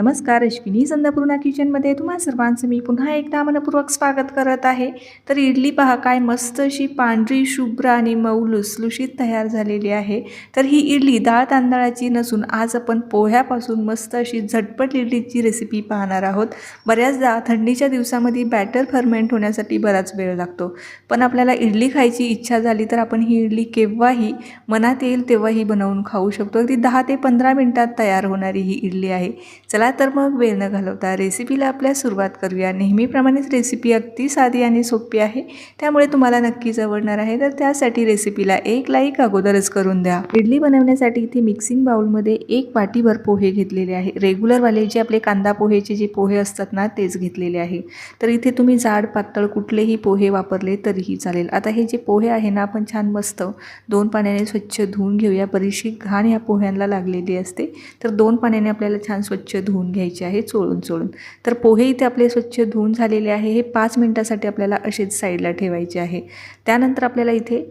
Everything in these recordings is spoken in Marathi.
नमस्कार अश्विनी संदापूर्णा किचनमध्ये तुम्हा सर्वांचं मी पुन्हा एकदा मनपूर्वक स्वागत करत आहे. तर इडली पहा काय मस्त अशी पांढरी शुभ्र आणि मऊ लुसलुशीत तयार झालेली आहे. तर ही इडली डाळ तांदळाची नसून आज आपण पोह्यापासून मस्त अशी झटपट इडलीची रेसिपी पाहणार आहोत. बऱ्याचदा थंडीच्या दिवसामध्ये बॅटर फर्मेंट होण्यासाठी बराच वेळ लागतो. पण आपल्याला इडली खायची इच्छा झाली तर आपण ही इडली केव्हाही मनात येईल तेव्हाही बनवून खाऊ शकतो. अगदी दहा ते पंधरा मिनटात तयार होणारी ही इडली आहे. चला तर मग वेळ न घालवता रेसिपीला आपल्या सुरुवात करूया. नेहमीप्रमाणेच रेसिपी अगदी साधी आणि सोपी आहे. त्यामुळे तुम्हाला नक्कीच आवडणार आहे. तर त्यासाठी रेसिपीला एक लाईक अगोदरच करून द्या. इडली बनवण्यासाठी इथे मिक्सिंग बाउलमध्ये एक वाटीभर पोहे घेतलेले आहे. रेग्युलरवाले जे आपले कांदा पोहेचे जे पोहे असतात ना तेच घेतलेले आहे. तर इथे तुम्ही जाड पातळ कुठलेही पोहे वापरले तरीही चालेल. आता हे जे पोहे आहे ना आपण छान मस्त दोन पाण्याने स्वच्छ धुवून घेऊया. बरीचशी घाण ह्या पोह्यांना लागलेली असते. तर दोन पाण्याने आपल्याला छान स्वच्छ धुवून घ्यायचे आहे चोळून चोळून. तर पोहे इथे आपले स्वच्छ धुवून झालेले आहे. हे पाच मिनटासाठी आपल्याला असेच साईडला ठेवायचे आहे. त्यानंतर आपल्याला इथे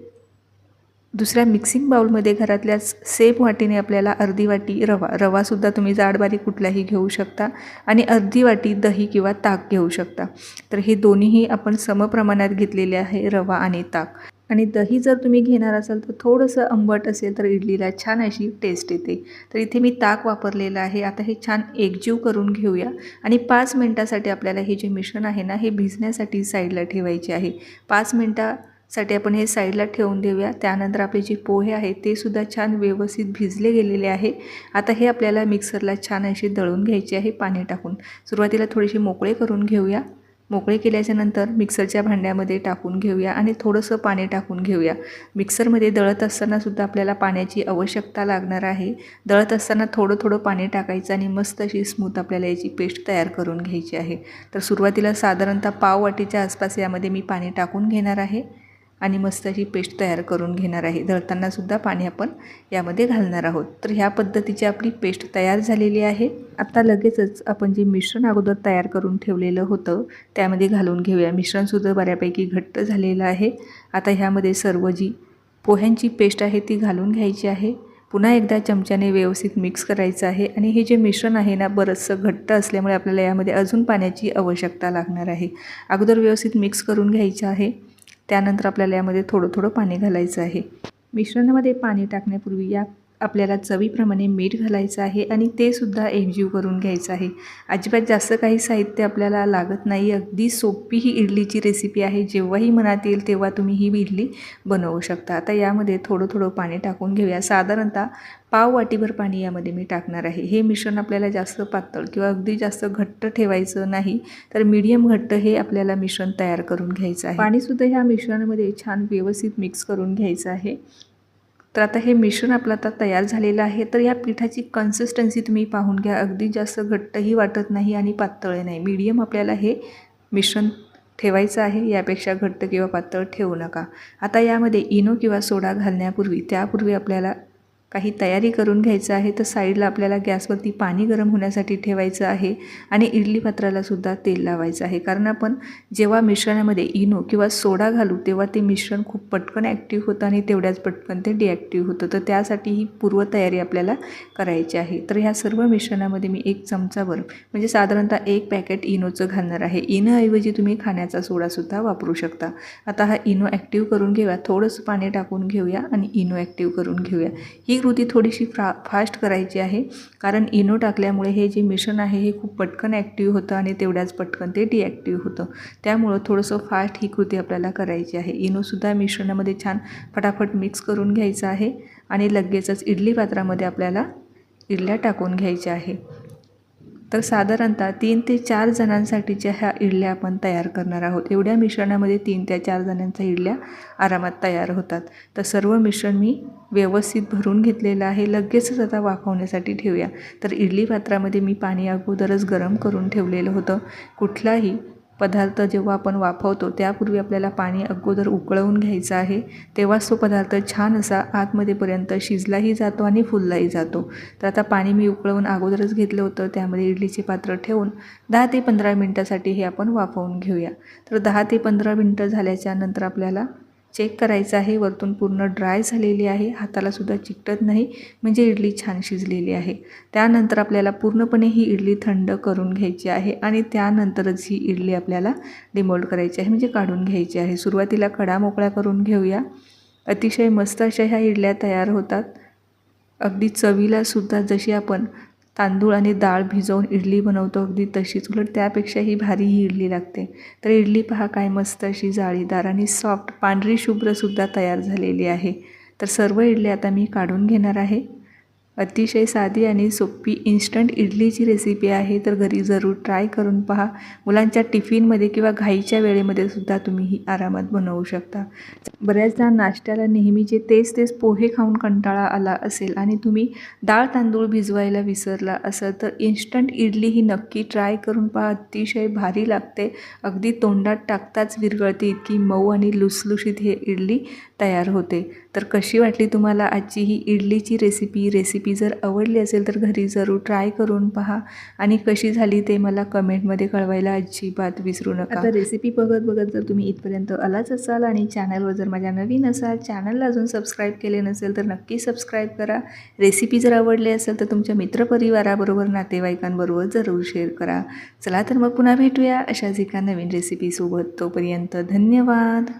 दुसऱ्या मिक्सिंग बाउलमध्ये घरातल्याच सेम वाटीने आपल्याला अर्धी वाटी रवा रवासुद्धा तुम्ही जाडबारी कुठलाही घेऊ शकता आणि अर्धी वाटी दही किंवा ताक घेऊ शकता. तर हे दोन्हीही आपण समप्रमाणात घेतलेले आहे रवा आणि ताक. आणि दही जर तुम्ही घेणार असाल तर थोडंसं आंबट असेल तर इडलीला छान अशी टेस्ट येते. तर इथे मी ताक वापरलेलं आहे. आता हे छान एकजीव करून घेऊया. आणि पाच मिनटासाठी आपल्याला हे जे मिश्रण आहे ना हे भिजण्यासाठी साईडला ठेवायचे आहे. पाच मिनटासाठी आपण हे साईडला ठेवून देऊया. त्यानंतर आपले जे पोहे आहेत ते सुद्धा छान व्यवस्थित भिजले गेलेले आहे. आता हे आपल्याला मिक्सरला छान असे दळून घ्यायचे आहे पाणी टाकून. सुरुवातीला थोडेसे मोकळे करून घेऊया. मोकळे केल्याच्यानंतर मिक्सरच्या भांड्यामध्ये टाकून घेऊया आणि थोडंसं पाणी टाकून घेऊया. मिक्सरमध्ये दळत असतानासुद्धा आपल्याला पाण्याची आवश्यकता लागणार आहे. दळत असताना थोडं थोडं पाणी टाकायचं आणि मस्त अशी स्मूथ आपल्याला याची पेस्ट तयार करून घ्यायची आहे. तर सुरुवातीला साधारणतः पाव वाटीच्या आसपास यामध्ये मी पाणी टाकून घेणार आहे. आणि मस्त अशी पेस्ट तयार करून घेणार आहे. दळतानासुद्धा पाणी आपण यामध्ये घालणार आहोत. तर ह्या पद्धतीची आपली पेस्ट तयार झालेली आहे. आता लगेचच आपण जे मिश्रण अगोदर तयार करून ठेवलेलं होतं त्यामध्ये घालून घेऊया. मिश्रणसुद्धा बऱ्यापैकी घट्ट झालेलं आहे. आता ह्यामध्ये सर्व जी पोह्यांची पेस्ट आहे ती घालून घ्यायची आहे. पुन्हा एकदा चमच्याने व्यवस्थित मिक्स करायचं आहे आणि हे जे मिश्रण आहे ना बरंचसं घट्ट असल्यामुळे आपल्याला यामध्ये अजून पाण्याची आवश्यकता लागणार आहे. अगोदर व्यवस्थित मिक्स करून घ्यायचं आहे. त्यानंतर आपल्याला यामध्ये थोडं थोडं पाणी घालायचं आहे. मिश्रणामध्ये पाणी टाकण्यापूर्वी या आपल्याला चवीप्रमाणे मीठ घालायचं आहे आणि ते सुद्धा एकजीव करून घ्यायचं आहे. अजिबात जास्त काही साहित्य आपल्याला लागत नाही. अगदी सोपी ही इडलीची रेसिपी आहे. जेव्हाही मनात येईल तेव्हा तुम्ही ही इडली बनवू शकता. आता यामध्ये थोडं थोडं पाणी टाकून घेऊया. साधारणतः पाव वाटीभर पाणी यामध्ये मी टाकणार आहे. हे मिश्रण आपल्याला जास्त पातळ किंवा अगदी जास्त घट्ट ठेवायचं नाही तर मीडियम घट्ट हे आपल्याला मिश्रण तयार करून घ्यायचं आहे. पाणीसुद्धा ह्या मिश्रणामध्ये छान व्यवस्थित मिक्स करून घ्यायचं आहे. तर आता हे मिश्रण आपलं आता तयार झालेलं आहे. तर या पिठाची कन्सिस्टन्सी तुम्ही पाहून घ्या. अगदी जास्त घट्टही वाटत नाही आणि पातळही नाही. मीडियम आपल्याला हे मिश्रण ठेवायचं आहे. यापेक्षा घट्ट किंवा पातळ ठेवू नका. आता यामध्ये इनो किंवा सोडा घालण्यापूर्वी त्यापूर्वी आपल्याला काही तयारी करून घ्यायचं आहे तर साईडला आपल्याला गॅसवरती पाणी गरम होण्यासाठी ठेवायचं आहे आणि इडली पात्रालासुद्धा तेल लावायचं आहे. कारण आपण जेव्हा मिश्रणामध्ये इनो किंवा सोडा घालू तेव्हा ते मिश्रण खूप पटकन ॲक्टिव्ह होतं आणि तेवढ्याच पटकन ते डिॲक्टिव्ह होतं. तर त्यासाठी ही पूर्वतयारी आपल्याला करायची आहे. तर ह्या सर्व मिश्रणामध्ये मी एक चमचाभर म्हणजे साधारणतः एक पॅकेट इनोचं घालणार आहे. इनोऐवजी तुम्ही खाण्याचा सोडासुद्धा वापरू शकता. आता हा इनो ॲक्टिव्ह करून घेऊया. थोडंसं पाणी टाकून घेऊया आणि इनो ॲक्टिव्ह करून घेऊया. ही कृती थोडीशी फा फास्ट करायची आहे. कारण इनो टाकल्यामुळे हे जे मिश्रण आहे हे खूप पटकन ॲक्टिव्ह होतं आणि तेवढ्याच पटकन ते डिॲक्टिव्ह होतं. त्यामुळं थोडंसं फास्ट ही कृती आपल्याला करायची आहे. इनोसुद्धा मिश्रणामध्ये छान फटाफट मिक्स करून घ्यायचं आहे आणि लगेचच इडली पात्रामध्ये आपल्याला इडल्या टाकून घ्यायच्या आहे. तर साधारणतः तीन ते चार जणांसाठीच्या ह्या इडल्या आपण तयार करणार आहोत. एवढ्या मिश्रणामध्ये तीन ते चार जणांच्या इडल्या आरामात तयार होतात. तर सर्व मिश्रण मी व्यवस्थित भरून घेतलेलं आहे. लगेचच आता वाफवण्यासाठी ठेवूया. तर इडली पात्रामध्ये मी पाणी अगोदरच गरम करून ठेवलेलं होतं. कुठलाही पदार्थ जेव्हा आपण वाफवतो त्यापूर्वी आपल्याला पाणी अगोदर उकळवून घ्यायचं आहे. तेव्हाच तो पदार्थ छान असा आतमध्येपर्यंत शिजलाही जातो आणि फुललाही जातो. तर आता पाणी मी उकळवून अगोदरच घेतलं होतं. त्यामध्ये इडलीचे पात्र ठेवून दहा ते पंधरा मिनटासाठी हे आपण वाफवून घेऊया. तर दहा ते पंधरा मिनटं झाल्याच्यानंतर आपल्याला चेक करायचं आहे. वरतून पूर्ण ड्राय झालेली आहे. हातालासुद्धा चिकटत नाही. म्हणजे इडली छान शिजलेली आहे. त्यानंतर आपल्याला पूर्णपणे ही इडली थंड करून घ्यायची आहे आणि त्यानंतरच ही इडली आपल्याला डिमोल्ड करायची आहे. म्हणजे काढून घ्यायची आहे. सुरुवातीला कडा मोकळ्या करून घेऊया. अतिशय मस्त अशा ह्या इडल्या तयार होतात. अगदी चवीलासुद्धा जशी आपण तांदूळ आणि डाळ भिजवून इडली बनवतो. अगदी तशीच उलट त्यापेक्षाही भारी ही इडली लागते. तर इडली पहा काय मस्त अशी जाळीदार आणि सॉफ्ट पांढरी शुभ्रसुद्धा तयार झालेली आहे. तर सर्व इडली आता मी काढून घेणार आहे. अतिशय साधी आणि सोपी इन्स्टंट इडलीची रेसिपी आहे. तर घरी जरूर ट्राय करून पहा. मुलांच्या टिफिनमध्ये किंवा घाईच्या वेळेमध्ये सुद्धा तुम्ही ही आरामात बनवू शकता. बऱ्याचदा नाश्त्याला नेहमीचे तेच तेच पोहे खाऊन कंटाळा आला असेल आणि तुम्ही डाळ तांदूळ भिजवायला विसरला असेल तर इन्स्टंट इडली ही नक्की ट्राय करून पहा. अतिशय भारी लागते. अगदी तोंडात टाकताच विरगळते इतकी मऊ आणि लुसलुशीत हे इडली तयार होते. तर कशी वाटली तुम्हाला आजची ही इडलीची रेसिपी रेसिपी जर आवडली असेल तर घरी जरूर ट्राय करून पहा. आणि कशी झाली ते मला कमेंटमध्ये कळवायला अजिबात विसरू नका. आता रेसिपी बघत बघत जर तुम्ही इथपर्यंत आलाच असाल आणि चॅनलवर जर माझ्या नवीन असाल चॅनलला अजून सबस्क्राईब केले नसेल तर नक्की सबस्क्राईब करा. रेसिपी जर आवडली असेल तर तुमच्या मित्रपरिवाराबरोबर नातेवाईकांबरोबर जरूर शेअर करा. चला तर मग पुन्हा भेटूया अशाच एका नवीन रेसिपीसोबत तोपर्यंत धन्यवाद.